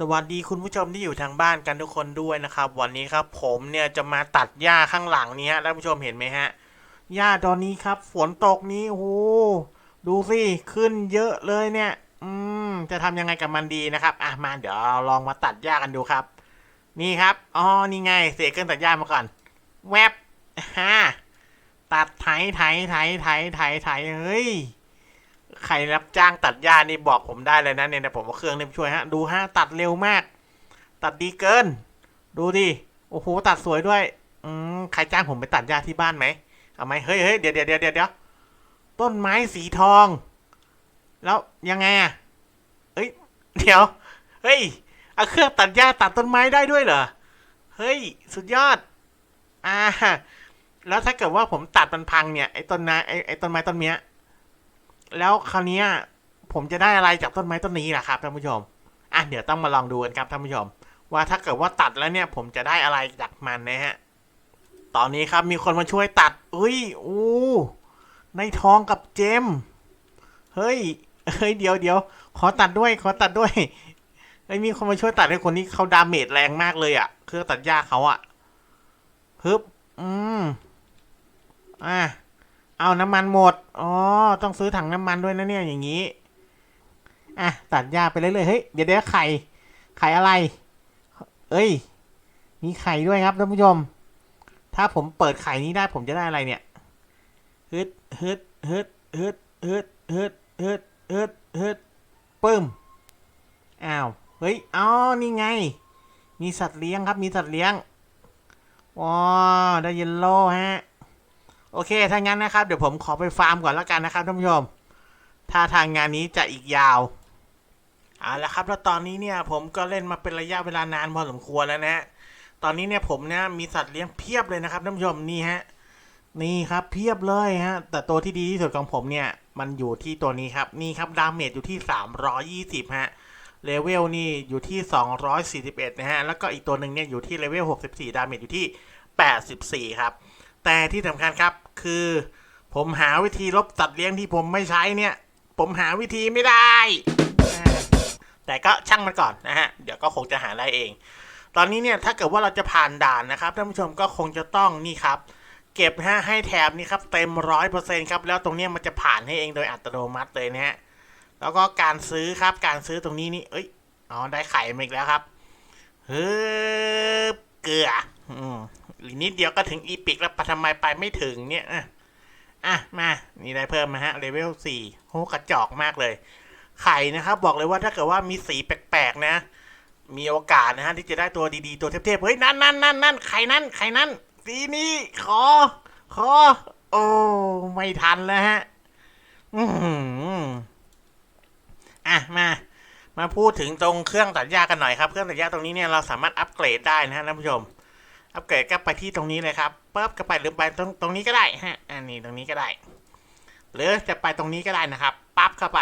สวัสดีคุณผู้ชมที่อยู่ทางบ้านกันทุกคนด้วยนะครับ วันนี้ครับผมเนี่ยจะมาตัดหญ้าข้างหลังนี้ฮะท่านผู้ชมเห็นไหมฮะหญ้าตอนนี้ครับ ฝนตกนี้โอ้โหดูสิขึ้นเยอะเลยเนี่ย อืมจะทำยังไงกับมันดีนะครับอะมาเดี๋ยวลองมาตัดหญ้ากันดูครับ นี่ครับอ๋อนี่ไงเสกเครื่องตัดหญ้ามาก่อน แวบฮ่าตัดไถไถไถไถไถไถเฮ้ย ใครรับจ้างตัดหญ้านี่บอกผมได้เลยนะเนี่ยแต่ผมว่าเครื่องนี่ช่วยฮะ ดูฮะตัดเร็วมาก ตัดดีเกิน ดูดิโอ้โหตัดสวยด้วย อืมใครจ้างผมไปตัดหญ้าที่บ้านไหมเอาไหมเฮ้ยเฮ้ยเดี๋ยวเดี๋ยวเดี๋ยวเดี๋ยวต้นไม้สีทอง แล้วยังไงอะเอ้ย เดี๋ยว เฮ้ยเอาเครื่องตัดหญ้าตัดต้นไม้ได้ด้วยเหรอเฮ้ย สุดยอด อ่า แล้วถ้าเกิดว่าผมตัดมันพังเนี่ยไอ้ต้นไม้ไอ้ไอ้ต้นไม้ต้นเนี้ย แล้วคราวนี้ผมจะได้อะไรจากต้นไม้ต้นนี้ล่ะครับท่านผู้ชม อะเดี๋ยวต้องมาลองดูกันครับท่านผู้ชม ว่าถ้าเกิดว่าตัดแล้วเนี่ยผมจะได้อะไรจากมันนะฮะ ตอนนี้ครับมีคนมาช่วยตัด อุ้ยอู้ในทองกับเจม เฮ้ย เฮ้ยเดี๋ยวเดี๋ยวขอตัดด้วย ขอตัดด้วยเฮ้มีคนมาช่วยตัดให้คนนี้เขาดาเมจแรงมากเลยอะ่ะ เครื่องตัดหญ้าเขาอะ่ะฮึบ อืม อะ เอาน้ำมันหมด อ๋อ ต้องซื้อถังน้ำมันด้วยนะเนี่ยอย่างนี้ อะ ตัดหญ้าไปเรื่อยๆ เฮ้ย เดี๋ยวเดี๋ยวไข่ ไข่อะไร เอ้ย มีไข่ด้วยครับท่านผู้ชม ถ้าผมเปิดไข่นี้ได้ผมจะได้อะไรเนี่ยฮึดฮึดฮึดฮึดฮึดฮึดฮึดฮึดฮึดปึ้ม อ้าว เฮ้ย อ๋อ นี่ไง มีสัตว์เลี้ยงครับ มีสัตว์เลี้ยงว้าวได้เยลโล่ฮะ โอเคถ้างั้นนะครับ เดี๋ยวผมขอไปฟาร์มก่อนแล้วกันนะครับท่านผู้ชมถ้าทางงานนี้จะอีกยาวเอาละครับ แล้วตอนนี้เนี่ยผมก็เล่นมาเป็นระยะเวลานานพอสมควรแล้วนะฮะตอนนี้เนี่ยผมเนี่ยมีสัตว์เลี้ยงเพียบเลยนะครับท่านผู้ชมนี่ฮะนี่ครับเพียบเลยฮะ แต่ตัวที่ดีที่สุดของผมเนี่ย มันอยู่ที่ตัวนี้ครับ นี่ครับดาเมจอยู่ที่ 320 ฮะ เลเวลนี่อยู่ที่ 241 นะฮะ แล้วก็อีกตัวหนึ่งเนี่ยอยู่ที่เลเวล 64 ดาเมจอยู่ที่ 84 ครับ แต่ที่สำคัญครับคือ ผมหาวิธีลบสัตว์เลี้ยงที่ผมไม่ใช้เนี่ย ผมหาวิธีไม่ได้ แต่ก็ช่างมันก่อนนะฮะ เดี๋ยวก็คงจะหาได้เอง ตอนนี้เนี่ยถ้าเกิดว่าเราจะผ่านด่านนะครับท่านผู้ชมก็คงจะต้องนี่ครับ เก็บฮะให้แถบนี่ครับเต็มร้อยเปอร์เซ็นครับแล้วตรงนี้มันจะผ่านให้เองโดยอัตโนมัติเลยนะฮะแล้วก็การซื้อครับการซื้อตรงนี้นี่เอ้ยอ๋อได้ไข่มาอีกแล้วครับเฮ้ยเกลืออืม อีกนิดเดียวก็ถึงอีพิกแล้วปะทำไมไปไม่ถึงเนี่ยอะอะมา นี่ได้เพิ่มมาฮะเลเวลสี่โหกระจอกมากเลย ไข่นะครับ บอกเลยว่าถ้าเกิดว่ามีสีแปลกๆนะ มีโอกาสนะฮะที่จะได้ตัวดีๆตัวเทพๆเฮ้ยนั่นนั่นนั่นนั่นไข่นั่นไข่นั่นสีนี้ขอ ขอ โอ้ไม่ทันแล้วฮะอือออะมา มาพูดถึงตรงเครื่องตัดหญ้ากันหน่อยครับ เครื่องตัดหญ้าตรงนี้เนี่ยเราสามารถอัปเกรดได้นะฮะท่านผู้ชม อัปเกรดก็ไปที่ตรงนี้เลยครับปั๊บก็ไปหรือไปตรงตรงนี้ก็ได้ฮะอันนี้ตรงนี้ก็ได้ หรือจะไปตรงนี้ก็ได้นะครับปั๊บเข้าไป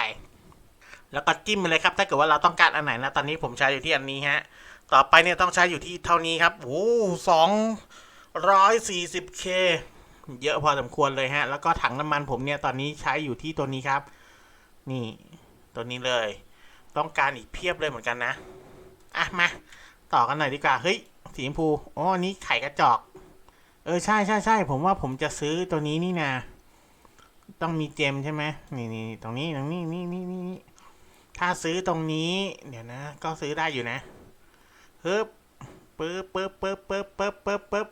แล้วก็จิ้มเลยครับ ถ้าเกิดว่าเราต้องการอันไหนนะตอนนี้ผมใช้อยู่ที่อันนี้ฮะต่อไปเนี่ยต้องใช้อยู่ที่เท่านี้ครับโอ้สองร้อยสี่สิบเคเยอะพอสมควรเลยฮะ แล้วก็ถังน้ำมันผมเนี่ยตอนนี้ใช้อยู่ที่ตัวนี้ครับ นี่ตัวนี้เลย ต้องการอีกเพียบเลยเหมือนกันนะ อะมา ต่อกันหน่อยดีกว่า เฮ้ย สีชมพูอ๋ออันนี้ไข่กระจอก เออ ใช่ใช่ใช่ผมว่าผมจะซื้อตัวนี้นี่นะต้องมีเจมใช่ไหมนี่นี่ตรงนี้ตรงนี้นี่นี่นี่ถ้าซื้อตรงนี้ เดี๋ยวนะ ก็ซื้อได้อยู่นะฮึบปึ๊บปึ๊บปึ๊บปึ๊บปึ๊บปึ๊บปึ๊บ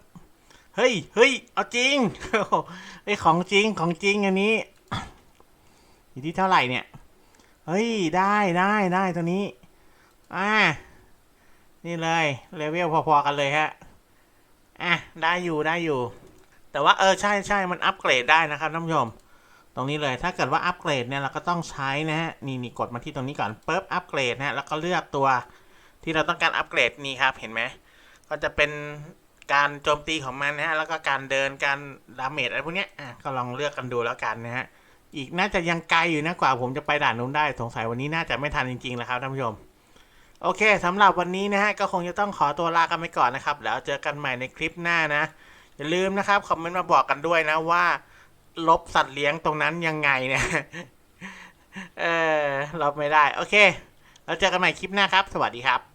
เฮ้ยเฮ้ยเอาจริงไอ้ของจริงของจริงอันนี้อยู่ที่เท่าไหร่เนี่ย เฮ้ยได้ได้ได้ตัวนี้ อ่า นี่เลยเลเวลพอๆกันเลยฮะอะได้อยู่ได้อยู่ แต่ว่าเออใช่ใช่มันอัปเกรดได้นะครับท่านผู้ชมตรงนี้เลยถ้าเกิดว่าอัปเกรดเนี่ยเราก็ต้องใช้นะฮะนี่นี่กดมาที่ตรงนี้ก่อนปุ๊บอัปเกรดนะฮะแล้วก็เลือกตัวที่เราต้องการอัปเกรดนี่ครับเห็นไหมก็จะเป็นการโจมตีของมันนะฮะแล้วก็การเดินการดาเมจอะไรพวกเนี้ยอะก็ลองเลือกกันดูแล้วกันนะฮะอีกน่าจะยังไกลอยู่นะกว่าผมจะไปด่านนู้นได้สงสัยวันนี้น่าจะไม่ทันจริงๆแล้วครับท่านผู้ชม โอเคสำหรับวันนี้นะฮะก็คงจะต้องขอตัวลากันไปก่อนนะครับ แล้วเจอกันใหม่ในคลิปหน้านะ อย่าลืมนะครับคอมเมนต์มาบอกกันด้วยนะว่า ลบสัตว์เลี้ยงตรงนั้นยังไงเนี่ยเออลบไม่ได้ โอเค แล้วเจอกันใหม่คลิปหน้าครับ สวัสดีครับ